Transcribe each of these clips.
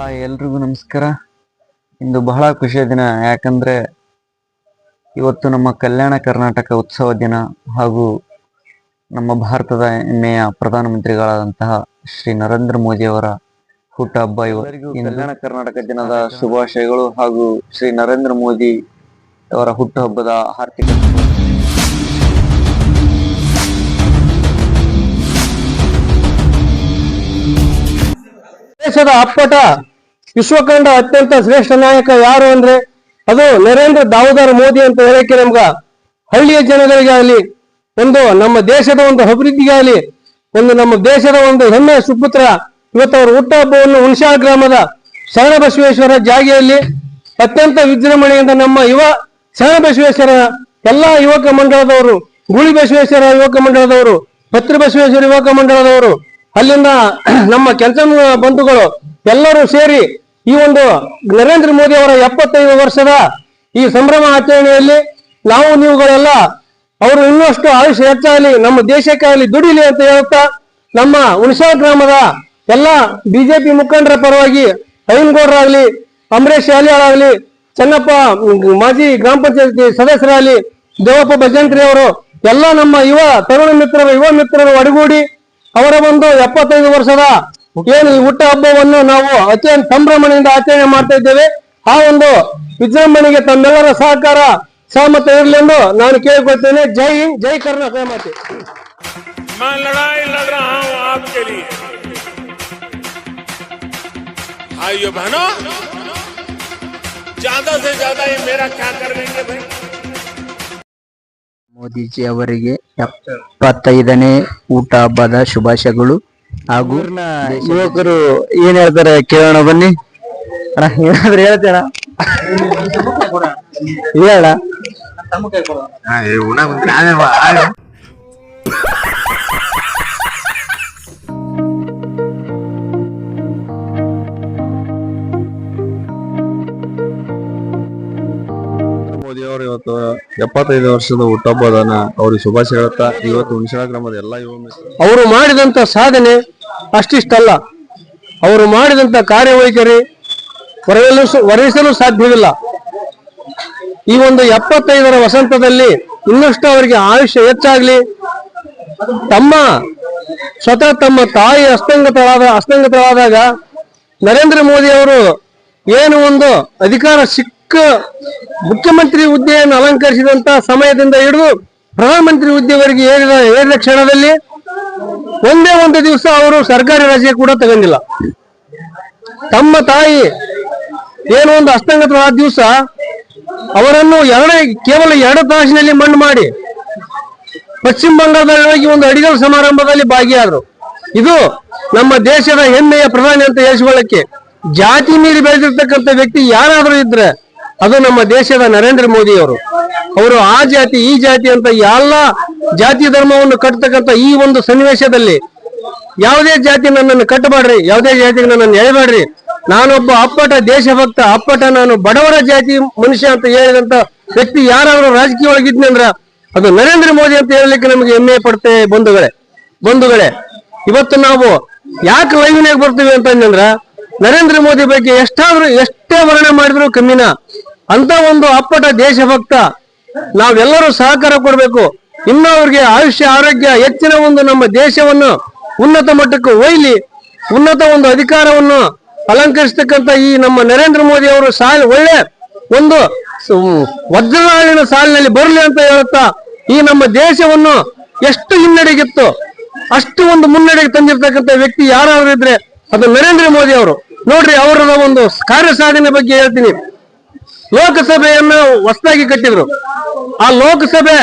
Hi ಎಲ್ರಿಗೂ ನಮಸ್ಕಾರ. ಇಂದು ಬಹಳ ಖುಷಿಯ ದಿನ. ಯಾಕಂದ್ರೆ ಇವತ್ತು ನಮ್ಮ ಕಲ್ಯಾಣ ಕರ್ನಾಟಕ ಉತ್ಸವ ದಿನ ಹಾಗೂ ನಮ್ಮ ಭಾರತದ ಹೆಮ್ಮೆಯ ಪ್ರಧಾನಮಂತ್ರಿಗಳಾದಂತಹ ಶ್ರೀ ನರೇಂದ್ರ ಮೋದಿ ಅವರ ಹುಟ್ಟಹಬ್ಬ ಇವತ್ತು ಕಲ್ಯಾಣ ಕರ್ನಾಟಕ ದಿನದ ಶುಭಾಶಯಗಳು ಹಾಗೂ ಶ್ರೀ ನರೇಂದ್ರ ಮೋದಿ ಅವರ ಹುಟ್ಟುಹಬ್ಬದ ಆರ್ಥಿಕ ದೇಶದ ಅಪ್ಪಟ. ವಿಶ್ವಕಂಡ ಅತ್ಯಂತ ಶ್ರೇಷ್ಠ ನಾಯಕ ಯಾರು ಅಂದ್ರೆ ಅದು ನರೇಂದ್ರ ದಾವೋದರ್ ಮೋದಿ ಅಂತ ಹೇಳಕ್ಕೆ ನಮ್ಗ ಹಳ್ಳಿಯ ಜನಗಳಿಗಾಗಲಿ, ಒಂದು ನಮ್ಮ ದೇಶದ ಒಂದು ಅಭಿವೃದ್ಧಿಗಾಗಲಿ, ಒಂದು ನಮ್ಮ ದೇಶದ ಒಂದು ಹೆಮ್ಮೆಯ ಸುಪುತ್ರ, ಇವತ್ತು ಅವರ ಹುಟ್ಟುಹಬ್ಬವನ್ನು ಹುಣಸಾಳ ಗ್ರಾಮದ ಶರಣ ಬಸವೇಶ್ವರ ಜಾಗೆಯಲ್ಲಿ ಅತ್ಯಂತ ವಿಜೃಂಭಣೆಯಿಂದ ನಮ್ಮ ಯುವ ಶರಣ ಬಸವೇಶ್ವರ ಎಲ್ಲಾ ಯುವಕ ಮಂಡಳದವರು ಗುಳಿ ಬಸವೇಶ್ವರ ಯುವಕ ಮಂಡಳದವರು ಪತ್ರ ಬಸವೇಶ್ವರ ಯುವಕ ಮಂಡಳದವರು ಅಲ್ಲಿಂದ ನಮ್ಮ ಕೆಲಸ ಬಂಧುಗಳು ಎಲ್ಲರೂ ಸೇರಿ ಈ ಒಂದು ನರೇಂದ್ರ ಮೋದಿ ಅವರ ಎಪ್ಪತ್ತೈದು ವರ್ಷದ ಈ ಸಂಭ್ರಮ ಆಚರಣೆಯಲ್ಲಿ ನಾವು ನೀವುಗಳೆಲ್ಲ ಅವರು ಇನ್ನಷ್ಟು ಆಯುಷ್ಯ ಹೆಚ್ಚಾಗಲಿ, ನಮ್ಮ ದೇಶಕ್ಕಾಗಲಿ ದುಡಿಲಿ ಅಂತ ಹೇಳುತ್ತಾ ನಮ್ಮ ಹುಣಸಾ ಗ್ರಾಮದ ಎಲ್ಲ ಬಿಜೆಪಿ ಮುಖಂಡರ ಪರವಾಗಿ ಅಯ್ಯನಗೌಡರಾಗಲಿ ಅಂಬರೀಶ್ ಶಾಲಿಯಾಳಾಗ್ಲಿ, ಚೆನ್ನಪ್ಪ ಮಾಜಿ ಗ್ರಾಮ ಪಂಚಾಯತಿ ಸದಸ್ಯರಾಗಲಿ, ದೇವಪ್ಪ ಭಜಂತ್ರಿ ಅವರು, ಎಲ್ಲ ನಮ್ಮ ಯುವ ತರುಣ ಮಿತ್ರರು, ಯುವ ಮಿತ್ರರು ಒಡಗೂಡಿ ಅವರ ಒಂದು ಎಪ್ಪತ್ತೈದು ವರ್ಷದ ಏನು ಈ ಹುಟ್ಟ ಹಬ್ಬವನ್ನು ನಾವು ಅತ್ಯಂತ ಸಂಭ್ರಮಣೆಯಿಂದ ಆಚರಣೆ ಮಾಡ್ತಾ ಇದ್ದೇವೆ ಆ ಒಂದು ವಿಜೃಂಭಣೆಗೆ ತಮ್ಮೆಲ್ಲರ ಸಹಕಾರ ಸಹಮತ ಇರಲಿ ಎಂದು ನಾನು ಕೇಳಿಕೊಳ್ತೇನೆ ಜೈ ಹಿಂದ್, ಜೈ ಕರ್ನಾಟಕ ಮಾತೆ मैं लड़ाई लड़ रहा हूं आपके लिए भाइयों बहनों ज्यादा से ज्यादा ये मेरा क्या कर लेंगे भाई ಮೋದಿಜಿ ಅವರಿಗೆ ಎಪ್ಪತ್ತೈದನೇ ಊಟ ಹಬ್ಬದ ಶುಭಾಶಯಗಳು ಹಾಗೂ ಯುವಕರು ಏನ್ ಹೇಳ್ತಾರೆ ಕೇಳೋಣ ಬನ್ನಿ. ಅಣ್ಣ ಏನಾದ್ರು ಹೇಳ್ತೇಣ ಹೇಳ ಮೋದಿ ಅವರು ಇವತ್ತು ಎಪ್ಪತ್ತೈದು ವರ್ಷದ ಹುಟ್ಟಹಬ್ಬದನ್ನ ಅವ್ರಿಗೆ ಶುಭಾಶಯ ಹೇಳುತ್ತಾ ಇವತ್ತು ಹುಣಸಳ ಗ್ರಾಮದ ಎಲ್ಲ ಯುವ ಅವರು ಮಾಡಿದಂತ ಸಾಧನೆ ಅಷ್ಟಿಷ್ಟಲ್ಲ. ಅವರು ಮಾಡಿದಂತ ಕಾರ್ಯವೈಖರಿ ಹೊರೆಯಲು ವರಯಿಸಲು ಸಾಧ್ಯವಿಲ್ಲ. ಈ ಒಂದು ಎಪ್ಪತ್ತೈದರ ವಸಂತದಲ್ಲಿ ಇನ್ನಷ್ಟು ಅವರಿಗೆ ಆಯುಷ್ಯ ಹೆಚ್ಚಾಗ್ಲಿ, ತಮ್ಮ, ಸ್ವತಃ ತಮ್ಮ ತಾಯಿ ಅಸ್ತಂಗತಳಾದ, ಅಸ್ತಂಗತಳಾದಾಗ ನರೇಂದ್ರ ಮೋದಿ ಅವರು ಏನು ಒಂದು ಅಧಿಕಾರ ಸಿಕ್ಕ ಮುಖ್ಯಮಂತ್ರಿ ಹುದ್ದೆಯನ್ನು ಅಲಂಕರಿಸಿದಂತ ಸಮಯದಿಂದ ಹಿಡಿದು ಪ್ರಧಾನಮಂತ್ರಿ ಹುದ್ದೆವರೆಗೆ ಏರಿದ ಏರಿದ ಕ್ಷಣದಲ್ಲಿ ಒಂದೇ ಒಂದು ದಿವಸ ಅವರು ಸರ್ಕಾರಿ ರಜೆ ಕೂಡ ತಗೊಂಡಿಲ್ಲ. ತಮ್ಮ ತಾಯಿ ಏನೋ ಒಂದು ಅಸ್ತಂಗತವಾದ ದಿವಸ ಅವರನ್ನು ಎರಡೇ, ಕೇವಲ ಎರಡು ತಾಸಿನಲ್ಲಿ ಮಣ್ಣು ಮಾಡಿ ಪಶ್ಚಿಮ ಬಂಗಾಳದಲ್ಲಿ ಒಂದು ಅಡಿಗಲ್ ಸಮಾರಂಭದಲ್ಲಿ ಭಾಗಿಯಾದರು. ಇದು ನಮ್ಮ ದೇಶದ ಹೆಮ್ಮೆಯ ಪ್ರಧಾನಿ ಅಂತ ಹೇಳಿಕೊಳ್ಳಕ್ಕೆ ಜಾತಿ ಮೀರಿ ಬೆಳೆದಿರ್ತಕ್ಕಂಥ ವ್ಯಕ್ತಿ ಯಾರಾದರೂ ಇದ್ರೆ ಅದು ನಮ್ಮ ದೇಶದ ನರೇಂದ್ರ ಮೋದಿ ಅವರು ಅವರು ಆ ಜಾತಿ, ಈ ಜಾತಿ ಅಂತ ಎಲ್ಲ ಜಾತಿ ಧರ್ಮವನ್ನು ಕಟ್ಟತಕ್ಕಂಥ ಈ ಒಂದು ಸನ್ನಿವೇಶದಲ್ಲಿ ಯಾವುದೇ ಜಾತಿ ನನ್ನನ್ನು ಕಟ್ಟಬೇಡ್ರಿ ಯಾವುದೇ ಜಾತಿಗೆ ನನ್ನನ್ನು ಎಳೆಬೇಡ್ರಿ. ನಾನೊಬ್ಬ ಅಪ್ಪಟ ದೇಶಭಕ್ತ, ಅಪ್ಪಟ ನಾನು ಬಡವರ ಜಾತಿ ಮನುಷ್ಯ ಅಂತ ಹೇಳಿದಂತ ವ್ಯಕ್ತಿ ಯಾರಾದ್ರೂ ರಾಜಕೀಯ ಒಳಗಿದ್ನಿ ಅಂದ್ರ ಅದು ನರೇಂದ್ರ ಮೋದಿ ಅಂತ ಹೇಳಲಿಕ್ಕೆ ನಮಗೆ ಹೆಮ್ಮೆ ಪಡ್ತೇವೆ ಬಂಧುಗಳೇ ಬಂಧುಗಳೇ. ಇವತ್ತು ನಾವು ಯಾಕೆ ಲೈವ್ನಾಗ ಬರ್ತೀವಿ ಅಂತಂದ್ರ ನರೇಂದ್ರ ಮೋದಿ ಬಗ್ಗೆ ಎಷ್ಟಾದ್ರೂ ಎಷ್ಟೇ ವರ್ಣನೆ ಮಾಡಿದ್ರು ಕಮ್ಮಿನ. ಅಂತ ಒಂದು ಅಪ್ಪಟ ದೇಶಭಕ್ತ ನಾವೆಲ್ಲರೂ ಸಹಕಾರ ಕೊಡಬೇಕು. ಇನ್ನು ಅವ್ರಿಗೆ ಆಯುಷ್ಯ, ಆರೋಗ್ಯ ಹೆಚ್ಚಿನ ಒಂದು ನಮ್ಮ ದೇಶವನ್ನು ಉನ್ನತ ಮಟ್ಟಕ್ಕೆ ಒಯ್ಲಿ, ಉನ್ನತ ಒಂದು ಅಧಿಕಾರವನ್ನು ಅಲಂಕರಿಸತಕ್ಕಂತ ಈ ನಮ್ಮ ನರೇಂದ್ರ ಮೋದಿ ಅವರು ಸಾಲ, ಒಳ್ಳೆ ಒಂದು ವಜ್ರನಾಳಿನ ಸಾಲಿನಲ್ಲಿ ಬರಲಿ ಅಂತ ಹೇಳುತ್ತಾ ಈ ನಮ್ಮ ದೇಶವನ್ನು ಎಷ್ಟು ಹಿನ್ನಡೆಗಿತ್ತು, ಅಷ್ಟು ಒಂದು ಮುನ್ನಡೆಗೆ ತಂದಿರ್ತಕ್ಕಂಥ ವ್ಯಕ್ತಿ ಯಾರಾದ್ರೂ ಇದ್ರೆ ಅದು ನರೇಂದ್ರ ಮೋದಿ ಅವರು. ನೋಡ್ರಿ ಅವರ ಒಂದು ಕಾರ್ಯ ಸಾಧನೆ ಬಗ್ಗೆ ಹೇಳ್ತೀನಿ. ಲೋಕಸಭೆಯನ್ನ ಹೊಸದಾಗಿ ಕಟ್ಟಿದ್ರು. ಆ ಲೋಕಸಭೆ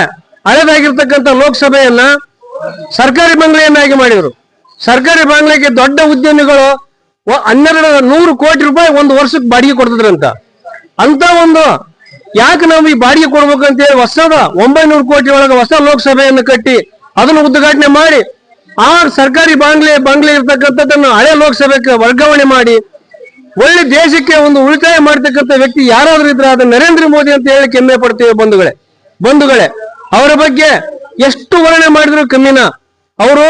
ಹಳೆದಾಗಿರ್ತಕ್ಕಂಥ ಲೋಕಸಭೆಯನ್ನ ಸರ್ಕಾರಿ ಬಂಗ್ಲೆಯನ್ನಾಗಿ ಮಾಡಿದ್ರು. ಸರ್ಕಾರಿ ಬಂಗ್ಲೆಗೆ ದೊಡ್ಡ ಉದ್ಯಮಿಗಳು ಹನ್ನೆರಡು ನೂರು ಕೋಟಿ ರೂಪಾಯಿ ಒಂದು ವರ್ಷಕ್ಕೆ ಬಾಡಿಗೆ ಕೊಡ್ತಿದ್ರಂತ. ಅಂತ ಒಂದು ಯಾಕೆ ನಾವು ಈ ಬಾಡಿಗೆ ಕೊಡ್ಬೇಕು ಅಂತ ಹೇಳಿ ಹೊಸದ ಒಂಬೈನೂರು ಕೋಟಿ ಒಳಗೆ ಹೊಸ ಲೋಕಸಭೆಯನ್ನು ಕಟ್ಟಿ ಅದನ್ನು ಉದ್ಘಾಟನೆ ಮಾಡಿ ಆ ಸರ್ಕಾರಿ ಬಾಂಗ್ಲೆ ಬಾಂಗ್ಲೆ ಇರ್ತಕ್ಕಂಥದ್ದನ್ನು ಹಳೆ ಲೋಕಸಭೆಗೆ ವರ್ಗಾವಣೆ ಮಾಡಿ ಒಳ್ಳೆ ದೇಶಕ್ಕೆ ಒಂದು ಉಳಿತಾಯ ಮಾಡ್ತಕ್ಕಂಥ ವ್ಯಕ್ತಿ ಯಾರಾದ್ರೂ ಇದ್ರೆ ಅದು ನರೇಂದ್ರ ಮೋದಿ ಅಂತ ಹೇಳಿ ಹೆಮ್ಮೆ ಪಡ್ತೇವೆ ಬಂಧುಗಳೇ. ಬಂಧುಗಳೇ, ಅವರ ಬಗ್ಗೆ ಎಷ್ಟು ವರ್ಣನೆ ಮಾಡಿದ್ರು ಕಮ್ಮಿನ? ಅವರು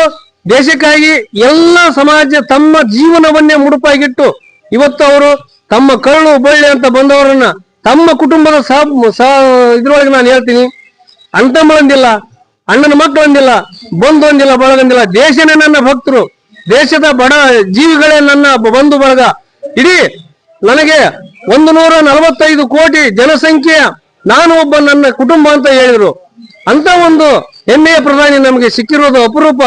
ದೇಶಕ್ಕಾಗಿ ಎಲ್ಲ ಸಮಾಜ ತಮ್ಮ ಜೀವನವನ್ನೇ ಮುಡುಪಾಗಿಟ್ಟು ಇವತ್ತು ಅವರು ತಮ್ಮ ಕರುಳು ಬಳ್ಳಿ ಅಂತ ಬಂದವರನ್ನ ತಮ್ಮ ಕುಟುಂಬದ ಸಹ ಇದ್ರೊಳಗೆ ನಾನು ಹೇಳ್ತೀನಿ. ಅಣ್ಣ ಒಂದಿಲ್ಲ ಅಣ್ಣನ ಮಕ್ಕಳು ಒಂದಿಲ್ಲ ಬಂಧು ಒಂದಿಲ್ಲ ಬಳಗಂದಿಲ್ಲ. ದೇಶನೇ ನನ್ನ ಭಕ್ತರು. ದೇಶದ ಬಡ ಜೀವಿಗಳೇ ನನ್ನ ಬಂಧು ಬಳಗ. ಇಡೀ ನನಗೆ ಒಂದು ನೂರ ನಲವತ್ತೈದು ಕೋಟಿ ಜನಸಂಖ್ಯೆಯ ನಾನು ಒಬ್ಬ ನನ್ನ ಕುಟುಂಬ ಅಂತ ಹೇಳಿದ್ರು. ಅಂತ ಒಂದು ಹೆಮ್ಮೆಯ ಪ್ರಧಾನಿ ನಮಗೆ ಸಿಕ್ಕಿರೋದು ಅಪರೂಪ.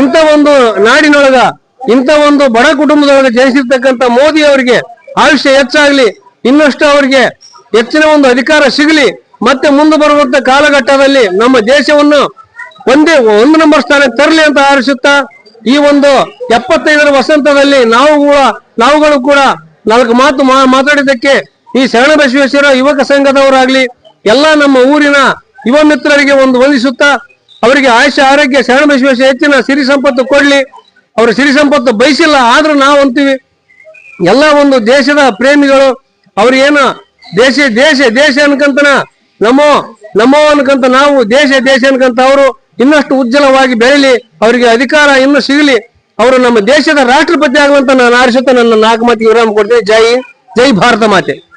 ಇಂಥ ಒಂದು ನಾಡಿನೊಳಗ, ಇಂಥ ಒಂದು ಬಡ ಕುಟುಂಬದೊಳಗೆ ಜನಿಸಿರ್ತಕ್ಕಂಥ ಮೋದಿ ಅವರಿಗೆ ಆಯುಷ್ಯ ಹೆಚ್ಚಾಗ್ಲಿ, ಇನ್ನಷ್ಟು ಅವರಿಗೆ ಹೆಚ್ಚಿನ ಒಂದು ಅಧಿಕಾರ ಸಿಗಲಿ, ಮತ್ತೆ ಮುಂದೆ ಬರುವಂತ ಕಾಲಘಟ್ಟದಲ್ಲಿ ನಮ್ಮ ದೇಶವನ್ನು ಒಂದೇ, ಒಂದು ನಂಬರ್ ಸ್ಥಾನಕ್ಕೆ ತರಲಿ ಅಂತ ಆರಿಸುತ್ತಾ, ಈ ಒಂದು ಎಪ್ಪತ್ತೈದರ ವಸಂತದಲ್ಲಿ ನಾವು ಕೂಡ ನಾವುಗಳು ಕೂಡ ನಾಲ್ಕು ಮಾತು ಮಾತಾಡಿದ್ದಕ್ಕೆ ಈ ಶರಣ ಬಸವೇಶ್ವರ ಯುವಕ ಸಂಘದವರಾಗ್ಲಿ, ಎಲ್ಲ ನಮ್ಮ ಊರಿನ ಯುವ ಮಿತ್ರರಿಗೆ ಒಂದು ವಂದಿಸುತ್ತಾ, ಅವರಿಗೆ ಆಯುಷ್ಯ ಆರೋಗ್ಯ ಶರಣ ಬಸವೇಶ್ವರ ಹೆಚ್ಚಿನ ಸಿರಿ ಸಂಪತ್ತು ಕೊಡ್ಲಿ. ಅವರು ಸಿರಿ ಸಂಪತ್ತು ಬಯಸಿಲ್ಲ, ಆದ್ರೂ ನಾವು ಅಂತೀವಿ. ಎಲ್ಲ ಒಂದು ದೇಶದ ಪ್ರೇಮಿಗಳು, ಅವ್ರು ಏನು ದೇಶ ದೇಶ ದೇಶ ಅನ್ಕಂತನ ನಮೋ ನಮೋ ಅನ್ಕಂತ ನಾವು ದೇಶ ದೇಶ ಅನ್ಕಂತ ಅವರು ಇನ್ನಷ್ಟು ಉಜ್ವಲವಾಗಿ ಬೆಳೀಲಿ, ಅವರಿಗೆ ಅಧಿಕಾರ ಇನ್ನೂ ಸಿಗಲಿ. ಅವರು ನಮ್ಮ ದೇಶದ ರಾಷ್ಟ್ರಪತಿ ಆಗುವಂತ ನಾನು ಆರಿಸುತ್ತಾ ನನ್ನ ನಾಲ್ಕು ಮಾತಿಗೆ ವಿರಾಮ ಕೊಡ್ತೇನೆ. ಜೈ ಜೈ ಭಾರತ ಮಾತೆ.